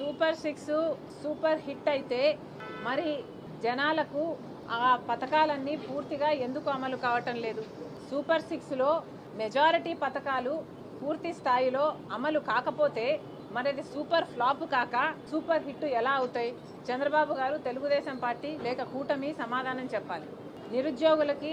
Super six super hit అయితే మరి జనాలకు ఆ పథకాలన్నీ పూర్తిగా ఎందుకు అమలు కావటం లేదు? సూపర్ సిక్స్లో మెజారిటీ పథకాలు పూర్తి స్థాయిలో అమలు కాకపోతే మరి సూపర్ ఫ్లాప్ కాక సూపర్ హిట్ ఎలా అవుతాయి? చంద్రబాబు గారు తెలుగుదేశం పార్టీ లేక కూటమి సమాధానం చెప్పాలి. నిరుద్యోగులకి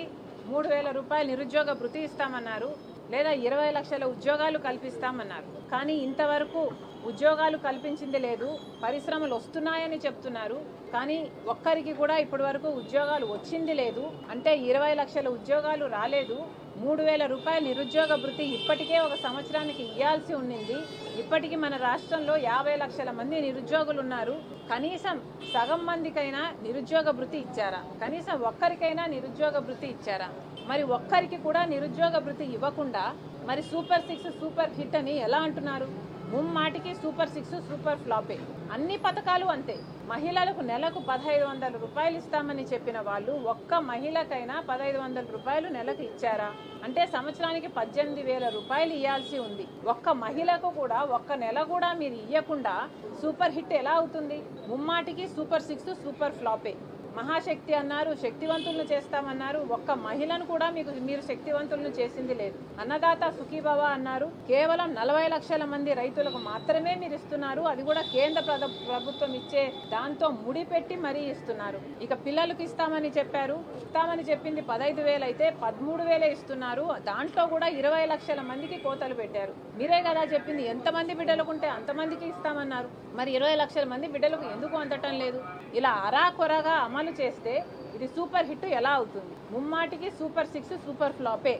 మూడు వేల రూపాయలు నిరుద్యోగ భృతి ఇస్తామన్నారు లేదా ఇరవై లక్షల ఉద్యోగాలు కల్పిస్తామన్నారు. కానీ ఇంతవరకు ఉద్యోగాలు కల్పించింది లేదు పరిశ్రమలు వస్తున్నాయని చెప్తున్నారు కానీ ఒక్కరికి కూడా ఇప్పటి వరకు ఉద్యోగాలు వచ్చింది లేదు. అంటే ఇరవై లక్షల ఉద్యోగాలు రాలేదు మూడు వేల రూపాయల నిరుద్యోగ భృతి ఇప్పటికే ఒక సంవత్సరానికి ఇవ్వాల్సి ఉండింది ఇప్పటికీ మన రాష్ట్రంలో యాభై లక్షల మంది నిరుద్యోగులు ఉన్నారు. కనీసం సగం మందికైనా నిరుద్యోగ భృతి ఇచ్చారా? కనీసం ఒక్కరికైనా నిరుద్యోగ భృతి ఇచ్చారా? మరి ఒక్కరికి కూడా నిరుద్యోగ భృతి ఇవ్వకుండా మరి సూపర్ సిక్స్ సూపర్ హిట్ అని ఎలా అంటున్నారు? ముమ్మాటికి సూపర్ సిక్స్ సూపర్ ఫ్లాపే. అన్ని పథకాలు అంతే. మహిళలకు నెలకు పదహైదు వందల రూపాయలు ఇస్తామని చెప్పిన వాళ్ళు ఒక్క మహిళకైనా పదహైదు వందల రూపాయలు నెలకు ఇచ్చారా? అంటే సంవత్సరానికి పద్దెనిమిది వేల రూపాయలు ఇవ్వాల్సి ఉంది. ఒక్క మహిళకు కూడా ఒక్క నెల కూడా మీరు ఇవ్వకుండా సూపర్ హిట్ ఎలా అవుతుంది? ముమ్మాటికి సూపర్ సిక్స్ సూపర్ ఫ్లాపే. మహాశక్తి అన్నారు శక్తివంతులను చేస్తామన్నారు. ఒక్క మహిళను కూడా మీకు మీరు శక్తివంతులను చేసింది లేదు. అన్నదాత సుఖీభవ అన్నారు. కేవలం నలభై లక్షల మంది రైతులకు మాత్రమే మీరు ఇస్తున్నారు. అది కూడా కేంద్ర ప్ర- ప్రభుత్వం ఇచ్చే దాంతో ముడిపెట్టి మరీ ఇస్తున్నారు. ఇక పిల్లలకు ఇస్తామని చెప్పారు. ఇస్తామని చెప్పింది పదహైదు వేలు అయితే పదమూడు వేలే ఇస్తున్నారు. దాంట్లో కూడా ఇరవై లక్షల మందికి కోతలు పెట్టారు. మీరే కదా చెప్పింది. ఎంతమంది బిడ్డలకు ఉంటే అంతమందికి ఇస్తామన్నారు. మరి ఇరవై లక్షల మంది బిడ్డలకు ఎందుకు అందటం లేదు? ఇలా అరాకొరగా అమలు చేస్తే ఇది సూపర్ హిట్ ఎలా అవుతుంది? ముమ్మాటికి సూపర్ సిక్స్ సూపర్ ఫ్లాపే.